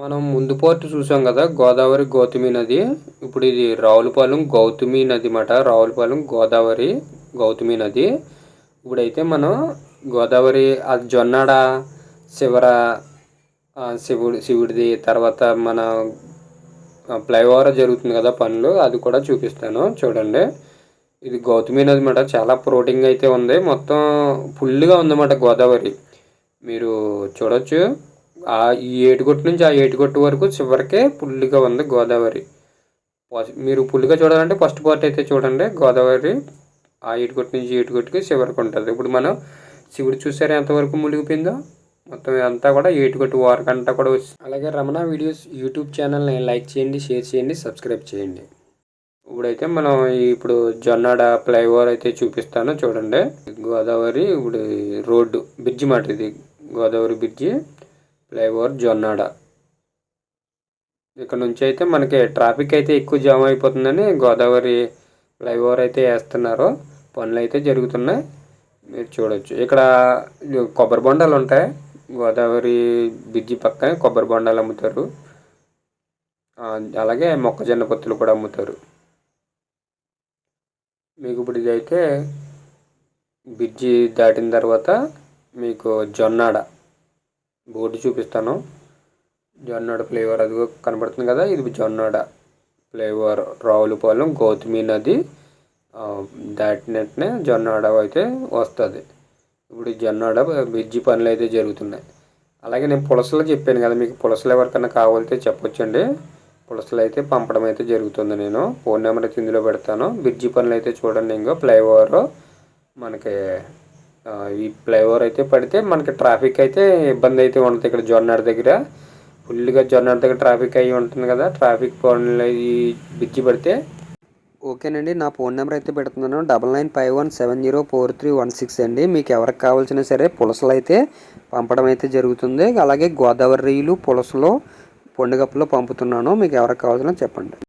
మనం ముందు పోర్టు చూసాం కదా గోదావరి గౌతమి నది. ఇప్పుడు ఇది రావులపాలెం గౌతమి నది మాట. రావులపాలెం గోదావరి గౌతమి నది. ఇప్పుడైతే మనం గోదావరి అది జొన్నాడ శివర శివుడి శివుడిది తర్వాత మన ఫ్లైఓవర్ జరుగుతుంది కదా పనులు అది కూడా చూపిస్తాను. చూడండి. ఇది గౌతమి నది మాట. చాలా ప్రోటింగ్ అయితే ఉంది. మొత్తం ఫుల్గా ఉందన్నమాట గోదావరి. మీరు చూడొచ్చు. ఆ ఈ ఏటుగొట్టు నుంచి ఆ ఏటుగొట్టు వరకు చివరికే పుల్లిగా ఉంది గోదావరి. మీరు పుల్లిగా చూడాలంటే ఫస్ట్ పార్ట్ అయితే చూడండి. గోదావరి ఆ ఏటుగొట్టు నుంచి ఏటుగొట్టుకి చివరికి ఉంటుంది. ఇప్పుడు మనం శివుడు చూసారా ఎంతవరకు మునిగిపోయిందో? మొత్తం అంతా కూడా ఏటుగొట్టు వారకంతా కూడా వచ్చి అలాగే రమణ వీడియోస్ యూట్యూబ్ ఛానల్ని లైక్ చేయండి షేర్ చేయండి సబ్స్క్రైబ్ చేయండి. ఇప్పుడైతే మనం ఇప్పుడు జొన్నాడ ఫ్లైఓవర్ అయితే చూపిస్తాను చూడండి. గోదావరి ఇప్పుడు రోడ్డు బ్రిడ్జి మాట ఇది. గోదావరి బ్రిడ్జి. ఫ్లైఓవర్ జొన్నాడ. ఇక్కడ నుంచి అయితే మనకి ట్రాఫిక్ అయితే ఎక్కువ జామ్ అయిపోతుందని గోదావరి ఫ్లైఓవర్ అయితే వేస్తున్నారు. పనులు అయితే జరుగుతున్నాయి. మీరు చూడొచ్చు. ఇక్కడ కొబ్బరి బొండాలు ఉంటాయి. గోదావరి బ్రిడ్జి పక్కనే కొబ్బరి బొండాలు అమ్ముతారు. అలాగే మొక్కజొన్న పొత్తులు కూడా అమ్ముతారు. మీకు ఇప్పుడు ఇదైతే బ్రిడ్జి దాటిన తర్వాత మీకు జొన్నాడ. బోర్డు చూపిస్తాను. జొన్నడ ఫ్లేవర్ అది కనబడుతుంది కదా ఇది జొన్నడ ఫ్లేవర్ రావులపాలెం గౌతమి నది దాటినట్టునే జొన్నడ అయితే వస్తుంది. ఇప్పుడు జొన్నడ బ్రిడ్జి పనులు అయితే జరుగుతున్నాయి. అలాగే నేను పులసలు చెప్పాను కదా మీకు పులసలు ఎవరికైనా కావాలితే చెప్పొచ్చండి. పులసలు అయితే పంపడం అయితే జరుగుతుంది నేను. ఫోన్ నెంబర్ అయితే ఇందులో పెడతాను. బ్రిడ్జి పనులు అయితే చూడండి ఇంకో ఫ్లైఓవర్ మనకి ఈ ఫ్లైఓవర్ అయితే పడితే మనకి ట్రాఫిక్ అయితే ఇబ్బంది అయితే ఉంటుంది ఇక్కడ జొన్నాడ దగ్గర. ఫుల్గా జొన్నాడ దగ్గర ట్రాఫిక్ అయ్యి ఉంటుంది కదా ట్రాఫిక్ పనులు ఈ బ్రిడ్జి పడితే. ఓకేనండి నా ఫోన్ నెంబర్ అయితే పెడుతున్నాను. Double nine five one seven zero four three one six అండి. మీకు ఎవరికి కావాల్సిన సరే పులసలు అయితే పంపడం అయితే జరుగుతుంది. అలాగే గోదావరి రీలు పులసలో పండుగప్పులో పంపుతున్నాను. మీకు ఎవరికి కావాల్సిన చెప్పండి.